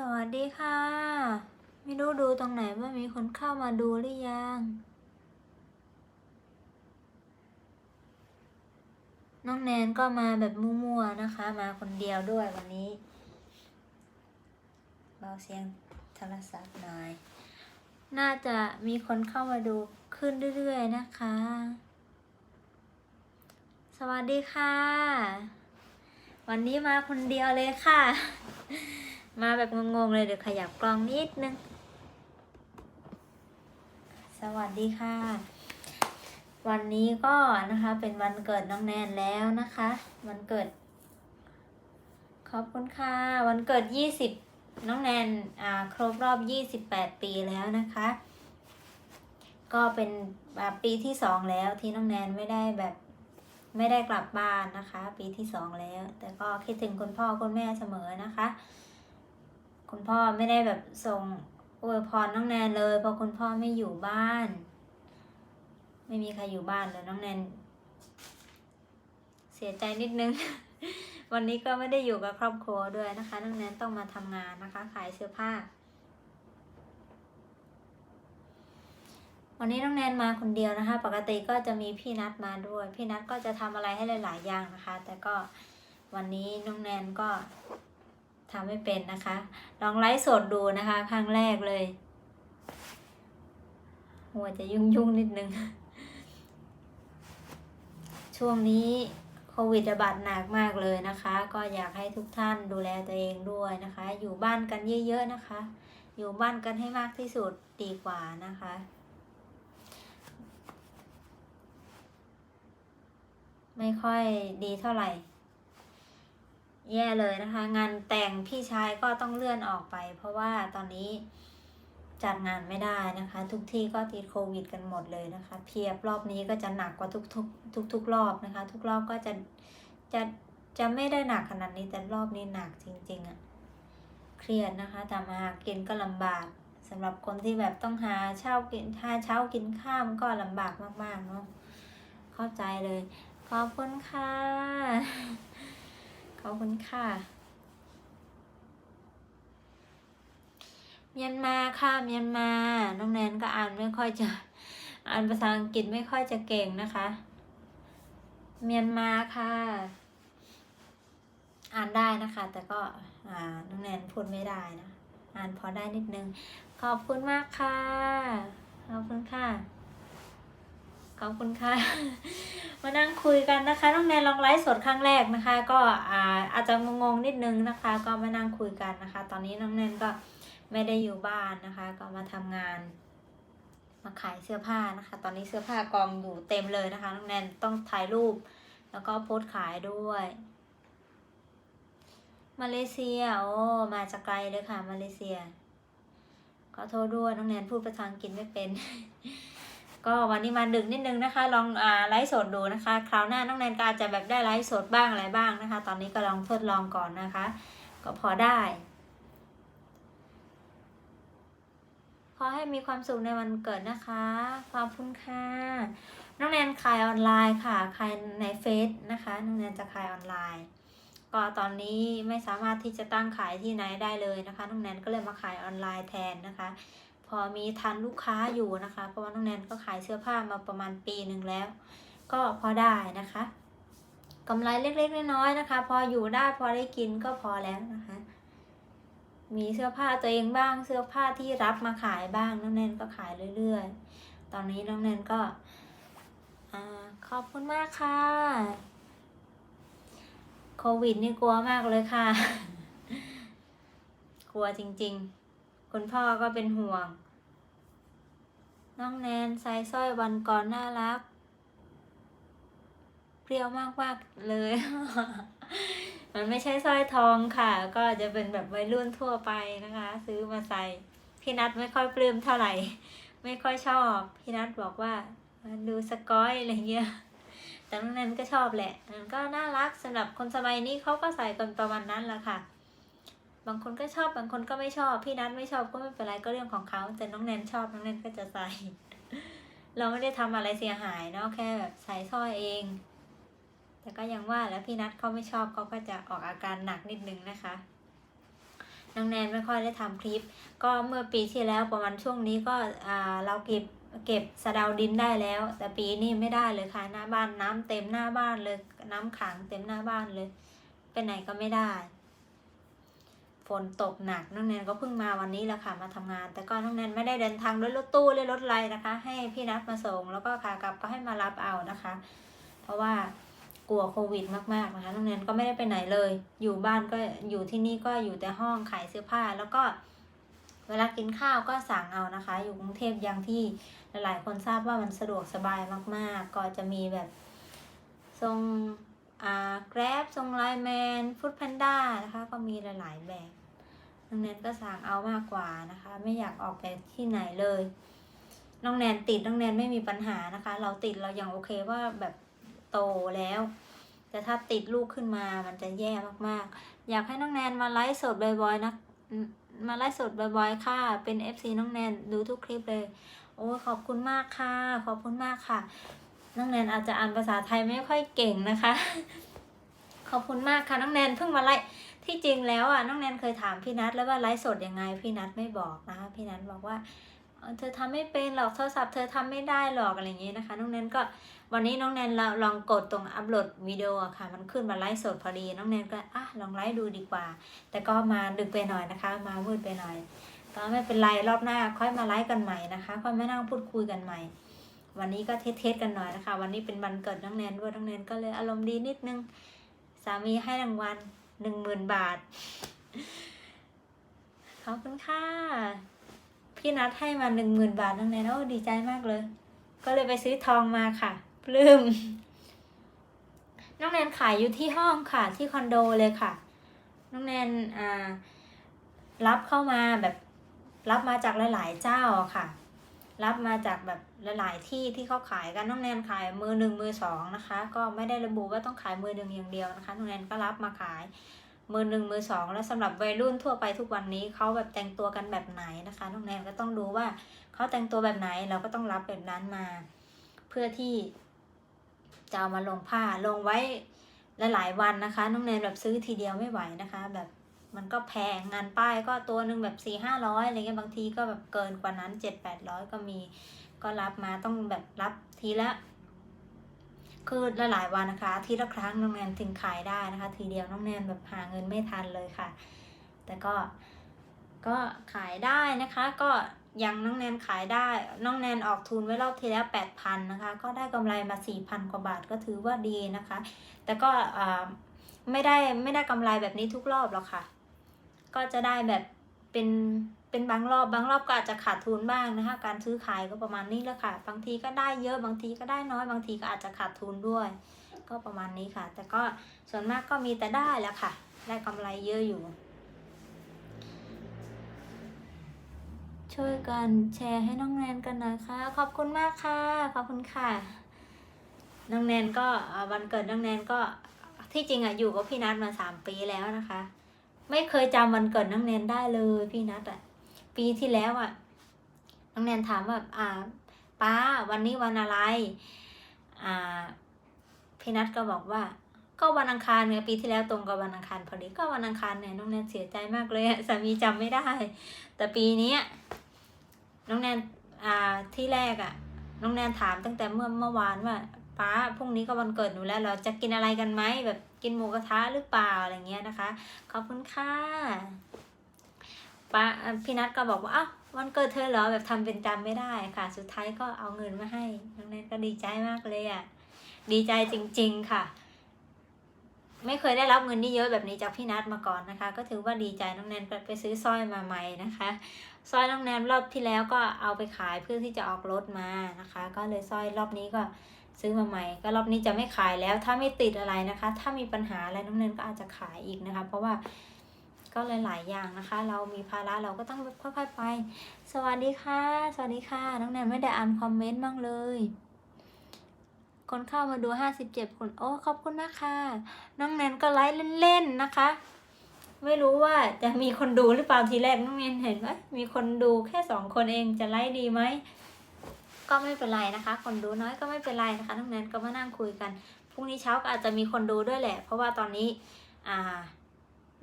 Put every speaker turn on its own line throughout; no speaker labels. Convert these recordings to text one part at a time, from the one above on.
สวัสดีค่ะ ไม่รู้ดูตรงไหนว่ามีคนเข้ามาดูหรือยัง น้องแนนก็มาแบบมั่วๆนะคะ มาคนเดียวด้วยวันนี้เบาเสียงโทรศัพท์หน่อย น่าจะมีคนเข้ามาดูขึ้นเรื่อยๆนะคะ สวัสดีค่ะ วันนี้มาคนเดียวเลยค่ะ มาแบบงงๆเลยเดี๋ยวขยับกล้องนิดนึง สวัสดีค่ะ วันนี้ก็นะคะเป็นวันเกิดน้องแนนแล้วนะคะ วันเกิด ขอบคุณค่ะ วันเกิดยี่สิบน้องแนนอ่าครบรอบยี่สิบแปดปีแล้วนะคะ ก็เป็นปีที่สองแล้วที่น้องแนนไม่ได้แบบไม่ได้กลับบ้านนะคะ ปีที่สองแล้ว แต่ก็คิดถึงคุณพ่อคุณแม่เสมอนะคะ คุณพ่อไม่ได้แบบส่งอวยพรน้องแนนเลยเพราะคุณพ่อไม่อยู่บ้าน ไม่มีใครอยู่บ้านเลยน้องแนนเสียใจนิดนึง วันนี้ก็ไม่ได้อยู่กับครอบครัวด้วยนะคะน้องแนนต้องมาทำงานนะคะ ขายเสื้อผ้า วันนี้น้องแนนมาคนเดียวนะคะ ปกติก็จะมีพี่นัดมาด้วย พี่นัดก็จะทำอะไรให้หลาย ๆ อย่างนะคะ แต่ก็วันนี้น้องแนนก็ ทำไม่เป็นนะคะ ลองไลฟ์สดดูนะคะครั้งแรกเลย หัวจะยุ่งยุ่งๆนิดนึง ช่วงนี้โควิดระบาดหนักมากเลยนะคะ ก็อยากให้ทุกท่านดูแลตัวเองด้วยนะคะ อยู่บ้านกันเยอะๆนะคะ อยู่บ้านกันให้มากที่สุดดีกว่านะคะไม่ค่อยดีเท่าไหร่ แย่เลยนะคะ งานแต่งพี่ชายก็ต้องเลื่อนออกไป เพราะว่าตอนนี้จัดงานไม่ได้นะคะ ทุกที่ก็ติดโควิดกันหมดเลยนะคะ เพียบรอบนี้ก็จะหนักกว่าทุกทุกทุกทุกรอบนะคะ ทุกรอบก็จะจะจะไม่ได้หนักขนาดนี้แต่รอบนี้หนักจริงๆอะ่ะเครียดนะคะทำมาหากินก็ลำบากสำหรับคนที่แบบต้องหาเช้ากินหาเช้ากินข้ามก็ลำบากมากๆเนาะเข้าใจเลย ขอบคุณค่ะ อบคุณค่ะ เมียนมาค่ะ เมียนมา น้องแนนก็อ่านไม่ค่อยจะ อ่านภาษาอังกฤษไม่ค่อยจะเก่งนะคะ เมียนมาค่ะ อ่านได้นะคะ แต่ก็อ่าน้องแนนพูดไม่ได้นะ อ่านพอได้นิดนึง ขอบคุณมากค่ะ ขอบคุณค่ะ ขอบคุณค่ะ มานั่งคุยกันนะคะ น้องแนนลองไลฟ์สดครั้งแรกนะคะ ก็อาอาจจะงงๆนิดนึงนะคะ ก็มานั่งคุยกันนะคะ ตอนนี้น้องแนนก็ไม่ได้อยู่บ้านนะคะ ก็มาทำงาน มาขายเสื้อผ้านะคะ ตอนนี้เสื้อผ้ากองอยู่เต็มเลยนะคะ น้องแนนต้องถ่ายรูป แล้วก็โพสต์ขายด้วย มาเลเซีย โอ้ มาจากไกลเลยค่ะ มาเลเซีย ขอโทษด้วย น้องแนนพูดภาษาอังกฤษไม่เป็น ก็วันนี้มาดึกนิดนึงนะคะ ลองอ่าไลฟ์สดดูนะคะ คราวหน้าน้องแนนก็อาจจะแบบได้ไลฟ์สดบ้างอะไรบ้างนะคะ ตอนนี้ก็ลองทดลองก่อนนะคะ ก็พอได้ขอให้มีความสุขในวันเกิดนะคะขอบคุณค่ะน้องแนนขายออนไลน์ค่ะ ขายในเฟซนะคะ น้องแนนจะขายออนไลน์ ก็ตอนนี้ไม่สามารถที่จะตั้งขายที่ไหนได้เลยนะคะ น้องแนนก็เลยมาขายออนไลน์แทนนะคะ พอมีทันลูกค้าอยู่นะคะ เพราะว่าน้องแนนก็ขายเสื้อผ้ามาประมาณปีหนึ่งแล้ว ก็พอได้นะคะกำไรเล็กๆน้อยๆนะคะ พออยู่ได้พอได้กินก็พอแล้วนะคะ มีเสื้อผ้าตัวเองบ้างเสื้อผ้าที่รับมาขายบ้างน้องแนนก็ขายเรื่อยๆ ตอนนี้น้องแนนก็ขอบคุณมากค่ะโควิดนี่กลัวมากเลยค่ะ กลัวจริง ๆ คุณพ่อก็เป็นห่วง น้องแนนใส่สร้อยวันก่อนน่ารัก เปรี้ยวมากๆเลย มันไม่ใช่สร้อยทองค่ะ ก็จะเป็นแบบวัยรุ่นทั่วไปนะคะ ซื้อมาใส่ พี่นัทไม่ค่อยปลื้มเท่าไหร่ ไม่ค่อยชอบ พี่นัทบอกว่ามันดูสกอยอะไรเงี้ยแต่น้องแนนก็ชอบแหละ มันก็น่ารักสำหรับคนสมัยนี้เขาก็ใส่กันประมาณนั้นแหละค่ะ บางคนก็ชอบบางคนก็ไม่ชอบ พี่นัทไม่ชอบก็ไม่เป็นไรก็เรื่องของเขาแต่น้องแนนชอบน้องแนนก็จะใส่ เราไม่ได้ทำอะไรเสียหายเนาะแค่แบบใส่สร้อยเอง แต่ก็ยังว่าแล้วพี่นัทเขาไม่ชอบเขาก็จะออกอาการหนักนิดนึงนะคะน้องแนนไม่ค่อยได้ทำคลิป ก็เมื่อปีที่แล้วประมาณช่วงนี้ก็อ่าเราเก็บเก็บสะดาดินได้แล้ว แต่ปีนี้ไม่ได้เลยค่ะหน้าบ้านน้ำเต็มหน้าบ้านเลยน้ำขังเต็มหน้าบ้านเลยไปไหนก็ไม่ได้ ฝนตกหนักน้องแนนก็เพิ่งมาวันนี้แหละค่ะมาทำงาน แต่ก็น้องแนนไม่ได้เดินทางด้วยรถตู้หรือรถไรนะคะ ให้พี่นัดมาส่งแล้วก็ขากลับก็ให้มารับเอานะคะ เพราะว่ากลัวโควิดมากๆนะคะน้องแนนก็ไม่ได้ไปไหนเลย อยู่บ้านก็อยู่ที่นี่ก็อยู่แต่ห้องขายเสื้อผ้า แล้วก็ เวลากินข้าวก็สั่งเอานะคะ อยู่กรุงเทพอย่างที่หลายๆ คนทราบว่ามันสะดวกสบายมาก ๆ ก็จะมีแบบทรงอ่าแกร็บทรงไลแมน ฟู้ดแพนด้านะคะ ก็มีหลายๆแบบ น้องแนนก็สั่งเอามากกว่านะคะ ไม่อยากออกไปที่ไหนเลย น้องแนนติดน้องแนนไม่มีปัญหานะคะ เราติดเราอยังโอเคว่าแบบโตแล้ว แต่ถ้าติดลูกขึ้นมามันจะแย่มากๆ อยากให้น้องแนนมาไลฟ์สดบ่อยๆนะมาไลฟ์สดบ่อยๆค่ะ เป็น FC น้องแนนดูทุกคลิปเลย โอ้ขอบคุณมากค่ะ ขอบคุณมากค่ะ น้องแนนอาจจะอ่านภาษาไทยไม่ค่อยเก่งนะคะ ขอบคุณมากค่ะน้องแนนเพิ่งมาไลฟ์ ที่จริงแล้วอะน้องแนนเคยถามพี่นัทแล้วว่าไลฟ์สดยังไงพี่นัทไม่บอกนะคะพี่นัทบอกว่าเธอทำไม่เป็นหรอกโทรศัพท์เธอทำไม่ได้หรอกอะไรอย่างนี้ยนะคะ น้องแนนก็วันนี้น้องแนนเราลองกดตรงอัปโหลดวิดีโอค่ะ มันขึ้นมาไลฟ์สดพอดี น้องแนนก็อะลองไลฟ์ดูดีกว่า แต่ก็มาดึกไปหน่อยนะคะ มามืดไปหน่อย ก็ไม่เป็นไรรอบหน้า ค่อยมาไลฟ์กันใหม่นะคะค่อยมานั่งพูดคุยกันใหม่ วันนี้ก็เทสกันหน่อยนะคะ วันนี้เป็นวันเกิดน้องแนนด้วยน้องแนนก็เลยอารมณ์ดีนิดนึงสามีให้รางวัล หนึ่งหมื่นบาท ขอบคุณค่ะ พี่นัดให้มาหนึ่งหมื่นบาทน้องแนนโอ้ดีใจมากเลย ก็เลยไปซื้อทองมาค่ะ ปลื้ม น้องแนนขายอยู่ที่ห้องค่ะ ที่คอนโดเลยค่ะ น้องแนนอ่ารับเข้ามาแบบรับมาจากหลาย ๆ เจ้าค่ะ รับมาจากแบบหลายๆที่ที่เขาขายกันน้องแนนขายมือหนึ่งมือสองนะคะ ก็ไม่ได้ระบุว่าต้องขายมือหนึ่งอย่างเดียวนะคะน้องแนนก็รับมาขายมือหนึ่งมือสองแล้วสำหรับวัยรุ่นทั่วไปทุกวันนี้เขาแบบแต่งตัวกันแบบไหนนะคะน้องแนนก็ต้องดูว่าเขาแต่งตัวแบบไหนเราก็ต้องรับแบบนั้นมา เพื่อที่จะเอามาลงผ้าลงไว้หลายๆวันนะคะน้องแนนแบบซื้อทีเดียวไม่ไหวนะคะ แบบ มันก็แพงงานป้ายก็ตัวหนึ่งแบบสี่ห้าร้อยอะไรเงี้ยบางทีก็แบบเกินกว่านั้นเจ็ดแปดร้อยก็มี ก็รับมาต้องแบบรับทีละ คือหลายวันนะคะ ทีละครั้งน้องแนนถึงขายได้นะคะ ทีเดียวน้องแนนแบบหาเงินไม่ทันเลยค่ะ แต่ก็ก็ขายได้นะคะ ก็ยังน้องแนนขายได้ น้องแนนออกทุนไว้รอบที่แล้วแปดพันนะคะ ก็ได้กำไรมาสี่พันกว่าบาทก็ถือว่าดีนะคะ แต่ก็ไม่ได้ไม่ได้กำไรแบบนี้ทุกรอบหรอกค่ะ ก็จะได้แบบเป็นเป็นบางรอบบางรอบก็อาจจะขาดทุนบ้างนะคะ การซื้อขายก็ประมาณนี้แหละค่ะ บางทีก็ได้เยอะบางทีก็ได้น้อย บางทีก็อาจจะขาดทุนด้วย ก็ประมาณนี้ค่ะ แต่ก็ส่วนมากก็มีแต่ได้แหละค่ะ ได้กำไรเยอะอยู่ ช่วยกันแชร์ให้น้องแนนกันน่อยค่ะขอบคุณมากค่ะขอบคุณค่ะน้องแนนก็อ่าวันเกิดน้องแนนก็ที่จริงอะอยู่กับพี่นัทมาสามปีแล้วนะคะ ไม่เคยจำวันเกิดน้องแนนได้เลยพี่นัทอะปีที่แล้วอะน้องแนนถามว่าอ่าป้าวันนี้วันอะไร อ่า พี่นัทก็บอกว่า ก็วันอังคารไงปีที่แล้วตรงกับวันอังคารพอดีก็วันอังคารเนี่ยน้องแนนเสียใจมากเลยสามีจำไม่ได้ แต่ปีนี้น้องแนนอ่าที่แรกอะ่ะน้องแนนถามตั้งแต่เมื่อเมื่อวานว่า ป้าพรุ่งนี้ก็วันเกิดหนูแล้วเราจะกินอะไรกันไหมแบบกินหมูกระทะหรือเปล่าอะไรเงี้ยนะคะ ขอบคุณค่ะป้าพี่นัทก็บอกว่าอ้าววันเกิดเธอเหรอแบบทำเป็นจำไม่ได้ค่ะ สุดท้ายก็เอาเงินมาให้น้องแนนก็ดีใจมากเลยอะ่ะดีใจจริง ๆค่ะ ไม่เคยได้รับเงินที่เยอะแบบนี้จากพี่นัทมาก่อนนะคะ ก็ถือว่าดีใจน้องแนนไปซื้อสร้อยมาใหม่นะคะสร้อยน้องแนนรอบที่แล้วก็เอาไปขายเพื่อที่จะออกรถมานะคะ ก็เลยสร้อยรอบนี้ก็ ซื้อมาใหม่ ก็รอบนี้จะไม่ขายแล้ว ถ้าไม่ติดอะไรนะคะ ถ้ามีปัญหาอะไรน้องแนนก็อาจจะขายอีกนะคะ เพราะว่าก็เลยหลายอย่างนะคะ เรามีภาระเราก็ต้องค่อยๆไป สวัสดีค่ะ สวัสดีค่ะ น้องแนนไม่ได้อ่านคอมเมนต์บ้างเลย คนเข้ามาดูห้าสิบเจ็ดคน โอ้ขอบคุณนะคะ น้องแนนก็ไลฟ์เล่นๆนะคะ ไม่รู้ว่าจะมีคนดูหรือเปล่าทีแรกน้องแนนเห็นว่ามีคนดูแค่สองคนเองจะไลฟ์ดีไหม ก็ไม่เป็นไรนะคะ คนดูน้อยก็ไม่เป็นไรนะคะน้องแนนก็มานั่งคุยกันพรุ่งนี้เช้าก็อาจจะมีคนดูด้วยแหละ เพราะว่าตอนนี้อ่า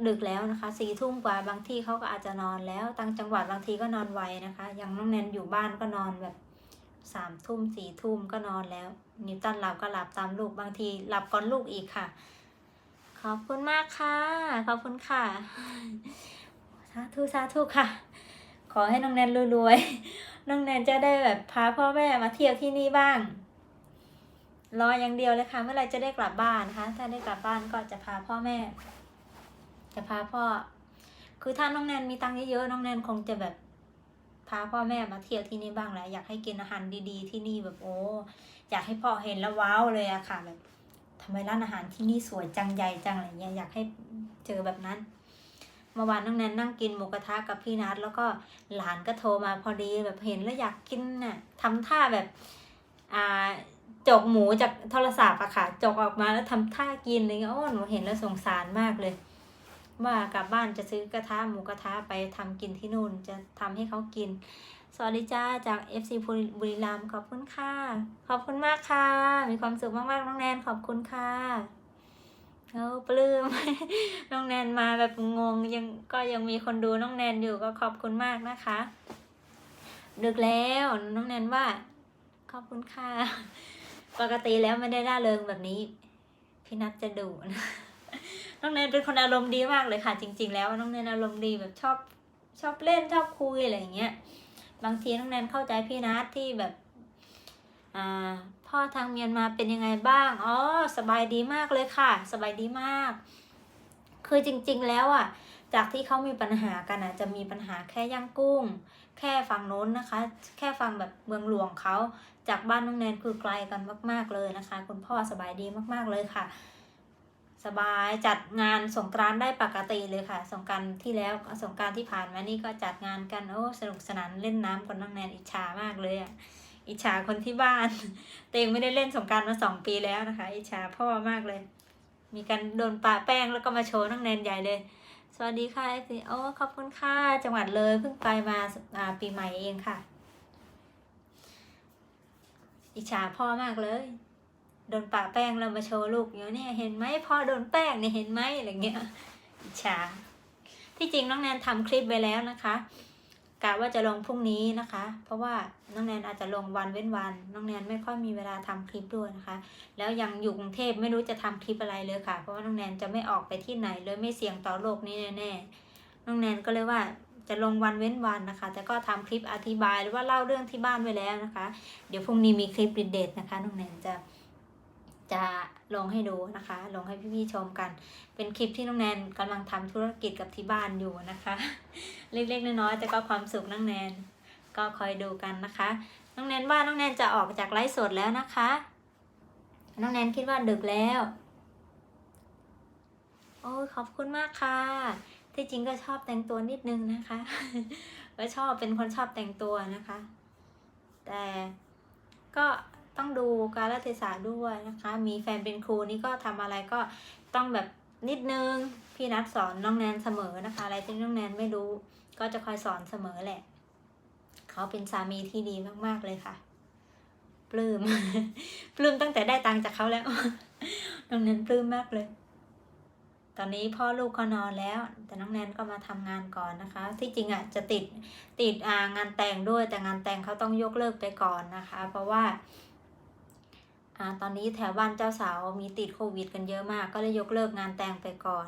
ดึกแล้วนะคะสี่ทุ่มกว่าบางที่เขาก็อาจจะนอนแล้วต่างจังหวัดบางทีก็นอนไวนะคะอย่างน้องแนนอยู่บ้านก็นอนแบบสามทุ่มสี่ทุ่มก็นอนแล้ว นิวตันหลับก็หลับตามลูกบางทีหลับก่อนลูกอีกค่ะ ขอบคุณมากค่ะ ขอบคุณค่ะสาธุสาธุค่ะ ขอให้น้องแนนรวยๆ น้องแนนจะได้แบบพาพ่อแม่มาเที่ยวที่นี่บ้าง รออย่างเดียวเลยค่ะ เมื่อไรจะได้กลับบ้านนะคะ ถ้าได้กลับบ้านก็จะพาพ่อแม่ จะพาพ่อ คือถ้าน้องแนนมีตังค์เยอะๆน้องแนนคงจะแบบพาพ่อแม่มาเที่ยวที่นี่บ้างแหละอยากให้กินอาหารดีๆ ที่นี่แบบโอ้อยากให้พ่อเห็นแล้วว้าวเลยอะค่ะแบบทำไมร้านอาหารที่นี่สวยจังใหญ่จังอะไรเงี้ยอยากให้เจอแบบนั้น เมื่อวานน้องแนนนั่งกินหมูกระทะกับพี่นัทแล้วก็หลานก็โทรมาพอดีแบบเห็นแล้วอยากกินน่ะทำท่าแบบอ่าจกหมูจากโทรศัพท์อะค่ะจกออกมาแล้วทำท่ากินเงี้ยโอ้หนูเห็นแล้วสงสารมากเลย ว่ากลับบ้านจะซื้อกระทะหมูกระทะไปทำกินที่นู่นจะทำให้เขากิน สวัสดีจ้าจาก FC บุรีรัมย์ขอบคุณค่ะ ขอบคุณมากค่ะ มีความสุขมากๆน้องแนนขอบคุณค่ะ เออปลื้ม น้องแนนมาแบบงงยังก็ยังมีคนดูน้องแนนอยู่ก็ขอบคุณมากนะคะ ดึกแล้วน้องแนนว่า ขอบคุณค่ะ ปกติแล้วไม่ได้ร่าเริงแบบนี้ พี่นัทจะดุนะน้องแนนเป็นคนอารมณ์ดีมากเลยค่ะ จริง ๆ แล้วน้องแนนอารมณ์ดีแบบชอบชอบเล่นชอบคุยอะไรอย่างเงี้ย บางทีน้องแนนเข้าใจพี่นัทที่แบบ อ่า พ่อทางเมียนมาเป็นยังไงบ้าง อ๋อ สบายดีมากเลยค่ะ สบายดีมาก คือจริงๆแล้วอะ จากที่เขามีปัญหากันอะ จะมีปัญหาแค่ย่างกุ้ง แค่ฝั่งโน้นนะคะ แค่ฝั่งแบบเมืองหลวงเขา จากบ้านน้องแนนคือไกลกันมากๆเลยนะคะ คุณพ่อสบายดีมากๆเลยค่ะสบายจัดงานสงกรานต์ได้ปกติเลยค่ะ สงกรารที่แล้วสงกรารที่ผ่านมานี่ก็จัดงานกันโอ้สนุกสนานเล่นน้ำกับน้องแนนอิจฉามากเลยอะ อิจฉาคนที่บ้านเตวเองไม่ได้เล่นสงการมาสองปีแล้วนะคะ อิจฉาพ่อมากเลย มีการโดนปะแป้งแล้วก็มาโชว์น้องแนนใหญ่เลย สวัสดีค่ะเอฟซีโอ้ขอบคุณค่ะจังหวัดเลยเพิ่งไปมาาปีใหม่เองค่ะ อิจฉาพ่อมากเลยโดนปะแป้งเรามาโชว์ลูกอยู่เนี่ยเห็นไหมพ่อโดนแป้งเนี่ยเห็นไหมอะไรเงี้ยอิจฉาที่จริงน้องแนนทำคลิปไว้แล้วนะคะ กะว่าจะลงพรุ่งนี้นะคะ เพราะว่าน้องแนนอาจจะลงวันเว้นวัน น้องแนนไม่ค่อยมีเวลาทำคลิปด้วยนะคะ แล้วยังอยู่กรุงเทพไม่รู้จะทำคลิปอะไรเลยค่ะ เพราะว่าน้องแนนจะไม่ออกไปที่ไหนเลยไม่เสี่ยงต่อโลกนี้แน่ๆน้องแนนก็เลยว่าจะลงวันเว้นวันนะคะ แต่ก็ทำคลิปอธิบายหรือว่าเล่าเรื่องที่บ้านไว้แล้วนะคะ เดี๋ยวพรุ่งนี้มีคลิปเด็ดนะคะน้องแนนจะ จะลงให้ดูนะคะ ลงให้พี่ๆชมกัน เป็นคลิปที่น้องแนนกำลังทำธุรกิจกับที่บ้านอยู่นะคะ เล็กๆน้อยๆแต่ก็ความสุขน้องแนน ก็คอยดูกันนะคะ น้องแนนว่าน้องแนนจะออกจากไลฟ์สดแล้วนะคะ น้องแนนคิดว่าดึกแล้ว โอ้ยขอบคุณมากค่ะ ที่จริงก็ชอบแต่งตัวนิดนึงนะคะ ก็ชอบเป็นคนชอบแต่งตัวนะคะ แต่ก็ ต้องดูกาลเทศะด้วยนะคะ มีแฟนเป็นครูนี่ก็ทำอะไรก็ต้องแบบนิดนึง พี่นัดสอนน้องแนนเสมอนะคะ อะไรที่น้องแนนไม่รู้ ก็จะคอยสอนเสมอแหละ เขาเป็นสามีที่ดีมากๆเลยค่ะ ปลื้ม ปลื้มตั้งแต่ได้ตังค์จากเขาแล้ว น้องแนนปลื้มมากเลย ตอนนี้พ่อลูกก็นอนแล้ว แต่น้องแนนก็มาทำงานก่อนนะคะ ที่จริงอะจะติดติดงานแต่งด้วย แต่งานแต่งเขาต้องยกเลิกไปก่อนนะคะ เพราะว่า อ่าตอนนี้แถวบ้านเจ้าสาวมีติดโควิด กันเยอะมาก ก็เลยยกเลิกงานแต่งไปก่อน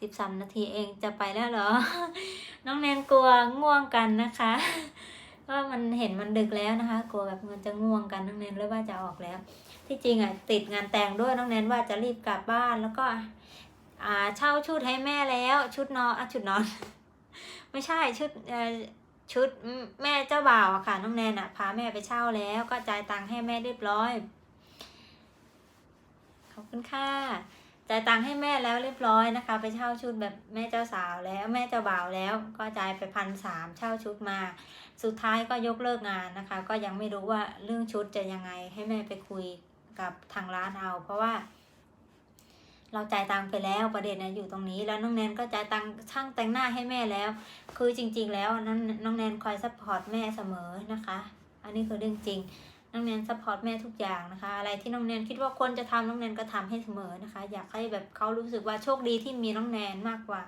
สิบสามนาทีเองจะไปแล้วเหรอ น้องแนนกลัวง่วงกันนะคะก็มันเห็นมันดึกแล้วนะคะ กลัวแบบมันจะง่วงกันน้องแนนเลยว่าจะออกแล้ว ที่จริงอะติดงานแต่งด้วยน้องแนนว่าจะรีบกลับบ้านแล้วก็อ่าเช่าชุดให้แม่แล้ว ชุดนอนอะชุดนอน ไม่ใช่ชุดเอ่อชุดแม่เจ้าบ่าวอะค่ะน้องแนนอะพาแม่ไปเช่าแล้วก็จ่ายตังค์ให้แม่เรียบร้อย ขอบคุณค่ะจ่ายตังค์ให้แม่แล้วเรียบร้อยนะคะ ไปเช่าชุดแบบแม่เจ้าสาวแล้วแม่เจ้าบ่าวแล้ว ก็จ่ายไปพันสามเช่าชุดมา สุดท้ายก็ยกเลิกงานนะคะ ก็ยังไม่รู้ว่าเรื่องชุดจะยังไงให้แม่ไปคุยกับทางร้านเอา เพราะว่า เราจ่ายตังค์ไปแล้วประเด็นนะอยู่ตรงนี้ แล้วน้องแนนก็จ่ายตังค์ช่างแต่งหน้าให้แม่แล้ว คือจริง ๆ แล้วน้องแนนคอยซัพพอร์ตแม่เสมอนะคะ อันนี้คือเรื่องจริง น้องแนนซัพพอร์ตแม่ทุกอย่างนะคะ อะไรที่น้องแนนคิดว่าคนจะทำน้องแนนก็ทำให้เสมอนะคะ อยากให้แบบเขารู้สึกว่าโชคดีที่มีน้องแนนมากกว่า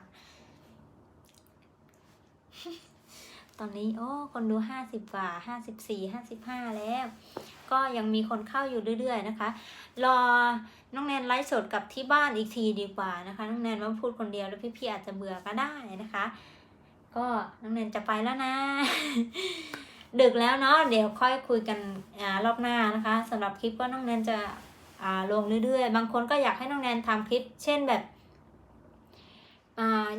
ตอนนี้โอ้คนดูห้าสิบกว่าห้าสิบสี่ห้าสิบห้าแล้ว ก็ยังมีคนเข้าอยู่เรื่อยๆนะคะ รอน้องแนนไลฟ์สดกับที่บ้านอีกทีดีกว่านะคะ น้องแนนมาพูดคนเดียวแล้วพี่ๆอาจจะเบื่อก็ได้นะคะ ก็น้องแนนจะไปแล้วนะ ดึกแล้วเนาะเดี๋ยวค่อยคุยกันอรอบหน้านะคะสำหรับคลิปก็น้องแนนจะอ่าลงเรื่อยๆ บางคนก็อยากให้น้องแนนทำคลิป เช่นแบบ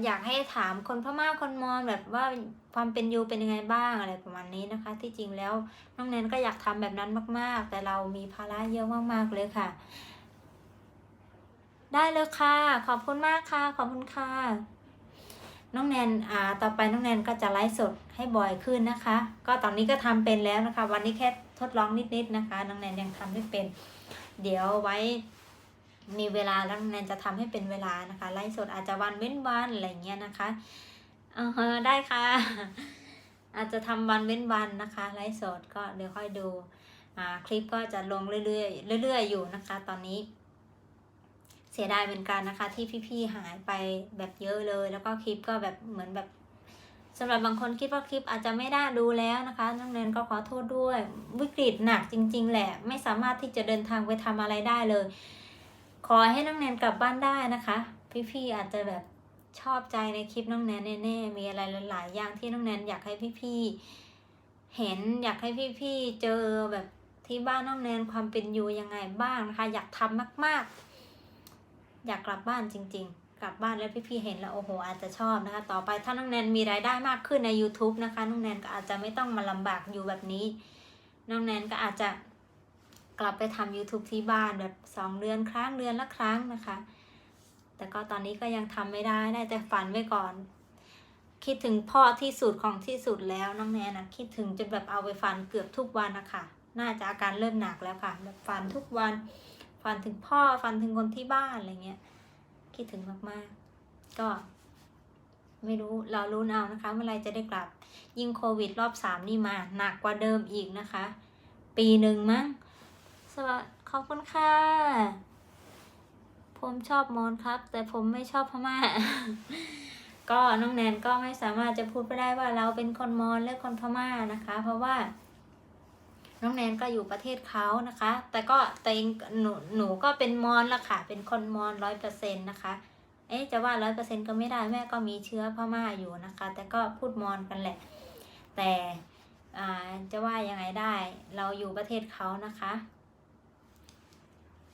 อยากให้ถามคนพม่าคนมอญแบบว่าความเป็นอยู่เป็นยังไงบ้างอะไรประมาณนี้นะคะ ที่จริงแล้วน้องแนนก็อยากทำแบบนั้นมาก ๆ แต่เรามีภาระเยอะมากๆเลยค่ะ ได้เลยค่ะ ขอบคุณมากค่ะ ขอบคุณค่ะ น้องแนนอ่าต่อไปน้องแนนก็จะไลฟ์สดให้บ่อยขึ้นนะคะ ก็ตอนนี้ก็ทำเป็นแล้วนะคะ วันนี้แค่ทดลองนิดๆนะคะ น้องแนนยังทำไม่เป็น เดี๋ยวไว้มีเวลาแล้วน้องแนนจะทำให้เป็นเวลานะคะไลฟ์สดอาจจะวันเว้นวันอะไรเงี้ยนะคะเอ่าฮะได้ค่ะ อาจจะทำวันเว้นวันนะคะไลฟ์สดก็เดี๋ยวค่อยดูอ่าคลิปก็จะลงเรื่อยๆเรื่อย ๆ อยู่นะคะ ตอนนี้ สียดายเหมือนกันนะคะ ที่พี่ๆหายไปแบบเยอะเลย แล้วก็คลิปก็แบบเหมือนแบบสำหรับบางคนคิดว่าคลิปอาจจะไม่ได้ดูแล้วนะคะน้องแนนก็ขอโทษด้วย วิกฤตหนักจริง ๆ แหละ ไม่สามารถที่จะเดินทางไปทำอะไรได้เลย ขอให้น้องแนนกลับบ้านได้นะคะ พี่ๆอาจจะแบบชอบใจในคลิปน้องแนนแน่ๆมีอะไรหลาย ๆ อย่างที่น้องแนนอยากให้พี่ๆเห็นอยากให้พี่ๆเจอแบบที่บ้านน้องแนนความเป็นอยู่ยังไงบ้างนะคะ อยากทำมาก ๆ อยากกลับบ้านจริง ๆ กลับบ้านแล้วพี่ๆเห็นแล้วโอ้โห อาจจะชอบนะคะ ต่อไปถ้าน้องแนนมีรายได้มากขึ้นใน YouTube นะคะน้องแนนก็อาจจะไม่ต้องมาลำบากอยู่แบบนี้ น้องแนนก็อาจจะกลับไปทำ YouTube ที่บ้านแบบสองเดือนครั้งเดือนละครั้งนะคะ แต่ก็ตอนนี้ก็ยังทำไม่ได้ได้แต่ฝันไว้ก่อน คิดถึงพ่อที่สุดของที่สุดแล้วน้องแนนนะคิดถึงจนแบบเอาไปฝันเกือบทุกวันนะคะน่าจะอาการเริ่มหนักแล้วค่ะแบบฝันทุกวัน ฝันถึงพ่อฝันถึงคนที่บ้านอะไรเงี้ยคิดถึงมากๆ ก็ ไม่รู้เรารู้เอานะคะ เมื่อไรจะได้กลับ ยิ่งโควิดรอบสามนี่มา หนักกว่าเดิมอีกนะคะ ปีหนึ่งมั้งสวัสดีขอบคุณค่ะผมชอบมอนครับ แต่ผมไม่ชอบพม่า ก็น้องแนนก็ไม่สามารถจะพูดไปได้ว่าเราเป็นคนมอญหรือคนพม่านะคะ เพราะว่า น้องแนนก็อยู่ประเทศเขานะคะ แต่ก็แต่เองหนูหนูก็เป็นมอญละค่ะ เป็นคนมอญร้อยเปอร์เซ็นต์นะคะ เอ๊ะจะว่าร้อยเปอร์เซ็นต์ก็ไม่ได้แม่ก็มีเชื้อพม่าอยู่นะคะ แต่ก็พูดมอญกันแหละ แต่อ่าจะว่ายังไงได้ เราอยู่ประเทศเขานะคะ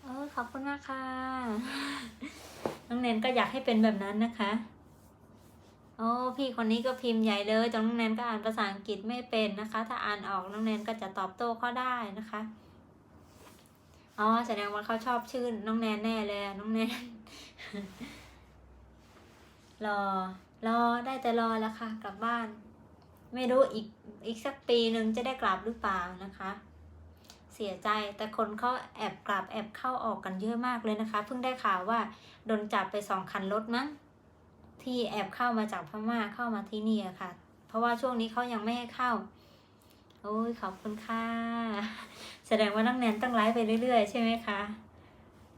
เออขอบคุณมากค่ะ น้องแนนก็อยากให้เป็นแบบนั้นนะคะ อ้พี่คนนี้ก็พิมพ์ใหญ่เลยจนน้องแนนก็อ่านภาษาอังกฤษไม่เป็นนะคะ ถ้าอ่านออกน้องแนนก็จะตอบโต้เขาได้นะคะอ๋อแสดงว่าเขาชอบชื่อน้องแนนแน่เลยน้องแนนรอรอได้แต่รอแล้วค่ะ กลับบ้าน ไม่รู้อีกอีกสักปีหนึ่งจะได้กลับหรือเปล่านะคะ เสียใจแต่คนเขาแอบกลับแอบเข้าออกกันเยอะมากเลยนะคะ เพิ่งได้ข่าวว่าโดนจับไปสองคันรถมั้ง ที่แอบเข้ามาจากพม่าเข้ามาที่นี่อะค่ะ เพราะว่าช่วงนี้เขายังไม่ให้เข้า โอ้ยขอบคุณค่ะ แสดงว่าน้องแนนต้องไลฟ์ไปเรื่อยๆ ใช่ไหมคะ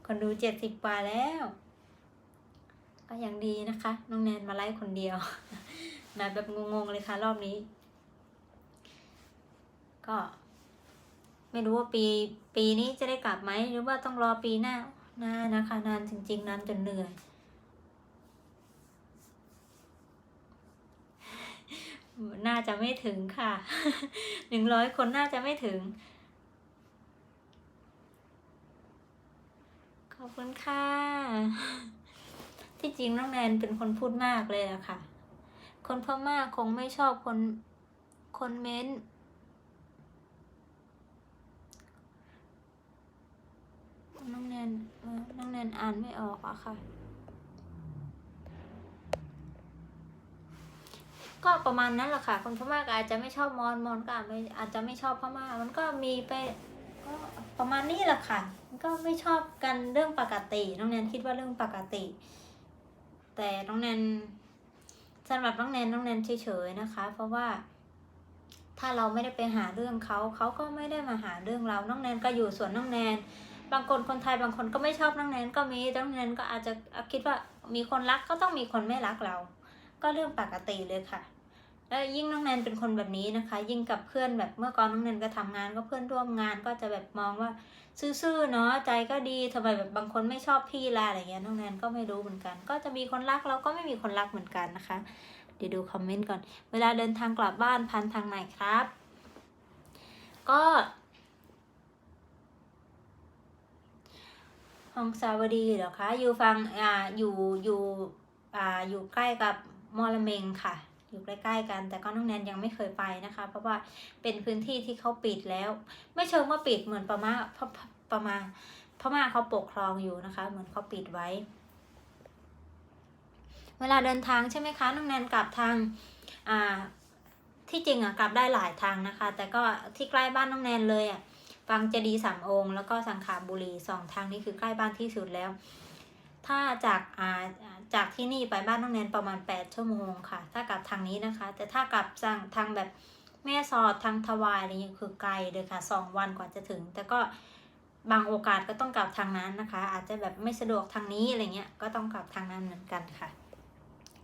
คนดูเจ็ดสิบกว่าแล้ว ก็ยังดีนะคะน้องแนนมาไลฟ์คนเดียว มาแบบงงๆเลยค่ะ รอบนี้ ก็ ไม่รู้ว่าปี ปีนี้จะได้กลับไหมหรือว่าต้องรอปีหน้า นานนะคะ นานจริงๆนานจนเหนื่อย น่าจะไม่ถึงค่ะ หนึ่งร้อยคนน่าจะไม่ถึง ขอบคุณค่ะ ที่จริงน้องแนนเป็นคนพูดมากเลยอะค่ะ คนพม่าคงไม่ชอบคน คนเม้น น้องแนนน้องแนนอ่านไม่ออกอะค่ะ ก็ประมาณนั้นแหละค่ะ คนพม่าก็อาจจะไม่ชอบมอญมอญก็อาจไม่อาจจะไม่ชอบพม่ามันก็มีไปก็ประมาณนี้แหละค่ะมันก็ไม่ชอบกันเรื่องปกติ น้องแนนคิดว่าเรื่องปกติ แต่น้องแนนสำหรับน้องแนนน้องแนนเฉยๆนะคะ เพราะว่า ถ้าเราไม่ได้ไปหาเรื่องเขาเขาก็ไม่ได้มาหาเรื่องเราน้องแนนก็อยู่ส่วนน้องแนน บางคนคนไทยบางคนก็ไม่ชอบน้องแนนก็มีน้องแนนก็อาจจะคิดว่ามีคนรักก็ต้องมีคนไม่รักเรา ก็เรื่องปกติเลยค่ะ แล้วยิ่งน้องแนนเป็นคนแบบนี้นะคะ ยิ่งกับเพื่อนแบบเมื่อก่อนน้องแนนก็ทำงานก็เพื่อนร่วมงานก็จะแบบมองว่าซื่อๆเนาะใจก็ดีทำไมแบบบางคนไม่ชอบพี่ล่ะอะไรเงี้ยน้องแนนก็ไม่รู้เหมือนกัน ก็จะมีคนรักเราก็ไม่มีคนรักเหมือนกันนะคะ เดี๋ยวดูคอมเมนต์ก่อน เวลาเดินทางกลับบ้านพันทางไหนครับ ก็ฮองซาวดีเหรอคะ อยู่ฟังอ่าอยู่อยู่อ่าอยู่ใกล้กับมอลเมงค่ะ อยู่ใกล้ๆกัน แต่ก็น้องแนนยังไม่เคยไปนะคะ เพราะว่าเป็นพื้นที่ที่เขาปิดแล้ว ไม่เชิงว่าปิดเหมือนประมาพพประมาพม่าเขาปกครองอยู่นะคะ เหมือนเขาปิดไว้ เวลาเดินทางใช่ไหมคะน้องแนนกลับทางอ่าที่จริงอะกลับได้หลายทางนะคะ แต่ก็ที่ใกล้บ้านน้องแนนเลยอะฟังเจดีสามองค์ แล้วก็สังขาบุรีสองทางนี้คือใกล้บ้านที่สุดแล้ว ถ้าจากอ่า จากที่นี่ไปบ้านน้องแนนประมาณ 8 ชั่วโมงค่ะ ถ้ากลับทางนี้นะคะ แต่ถ้ากลับทางทางแบบแม่สอดทางทวายอะไรเงี้ยคือไกลเลยค่ะสองวันกว่าจะถึง แต่ก็บางโอกาสก็ต้องกลับทางนั้นนะคะ อาจจะแบบไม่สะดวกทางนี้อะไรเงี้ยก็ต้องกลับทางนั้นเหมือนกันค่ะ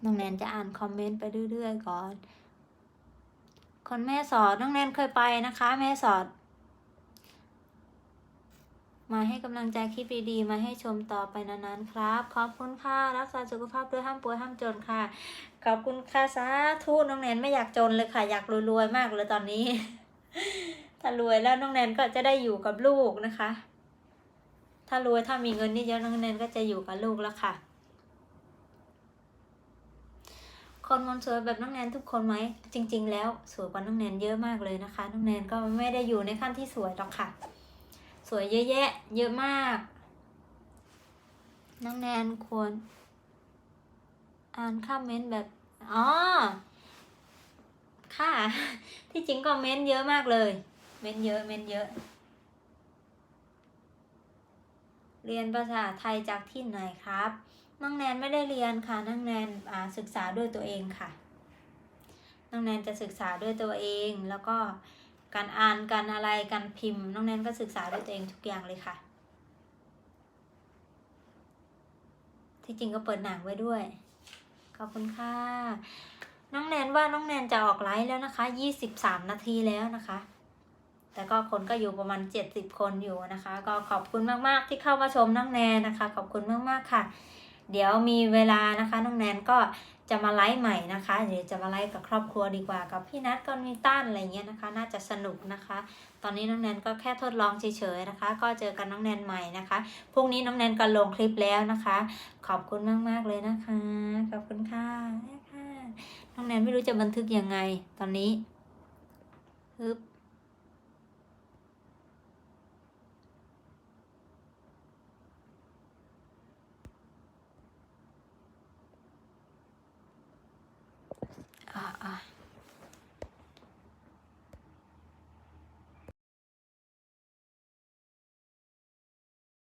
น้องแนนจะอ่านคอมเมนต์ไปเรื่อยๆก่อนคนแม่สอดน้องแนนเคยไปนะคะ แม่สอด มาให้กำลังใจคลิปดีๆ มาให้ชมต่อไปนานๆครับ ขอบคุณค่ะ รักษาสุขภาพด้วยห้ามป่วยห้ามจนค่ะ ขอบคุณค่ะสาธุน้องแนนไม่อยากจนเลยค่ะ อยากรวยๆมากเลยตอนนี้ ถ้ารวยแล้วน้องแนนก็จะได้อยู่กับลูกนะคะ ถ้ารวยถ้ามีเงินนี่เยอะน้องแนนก็จะอยู่กับลูกแล้วค่ะ คนมันสวยแบบน้องแนนทุกคนไหมจริง ๆ แล้วสวยกว่าน้องแนนเยอะมากเลยนะคะ น้องแนนก็ไม่ได้อยู่ในขั้นที่สวยหรอกค่ะ วยเยอะแยะ เยอะมาก น้องแนนควร อ่านคอมเมนต์แบบ อ๋อ ค่ะ ที่จริงก็เม้นต์เยอะมากเลย เม้นเยอะ เม้นเยอะ เรียนภาษาไทยจากที่ไหนครับ น้องแนนไม่ได้เรียนค่ะ น้องแนนอ่าศึกษาด้วยตัวเองค่ะ น้องแนนจะศึกษาด้วยตัวเองแล้วก็ การอ่านการอะไรการพิมพ์ น้องแนนก็ศึกษาด้วยตัวเองทุกอย่างเลยค่ะ ที่จริงก็เปิดหนังไว้ด้วย ขอบคุณค่ะ น้องแนนว่าน้องแนนจะออกไลฟ์แล้วนะคะยี่สิบสามนาทีแล้วนะคะ แต่ก็คนก็อยู่ประมาณเจ็ดสิบคนอยู่นะคะ ก็ขอบคุณมากๆที่เข้ามาชมน้องแนนนะคะ ขอบคุณมากๆค่ะ เดี๋ยวมีเวลานะคะ น้องแนนก็ จะมาไลฟ์ใหม่นะคะเดี๋ยวจะมาไลฟ์กับครอบครัวดีกว่ากับพี่นัทกับมีต้านอะไรเงี้ยนะคะ น่าจะสนุกนะคะ ตอนนี้น้องแนนก็แค่ทดลองเฉยๆนะคะ ก็เจอกันน้องแนนใหม่นะคะพรุ่งนี้น้องแนนก็ลงคลิปแล้วนะคะ ขอบคุณมากๆเลยนะคะขอบคุณค่ะค่ะน้องแนนไม่รู้จะบันทึกยังไง ตอนนี้ฮึบ 啊啊。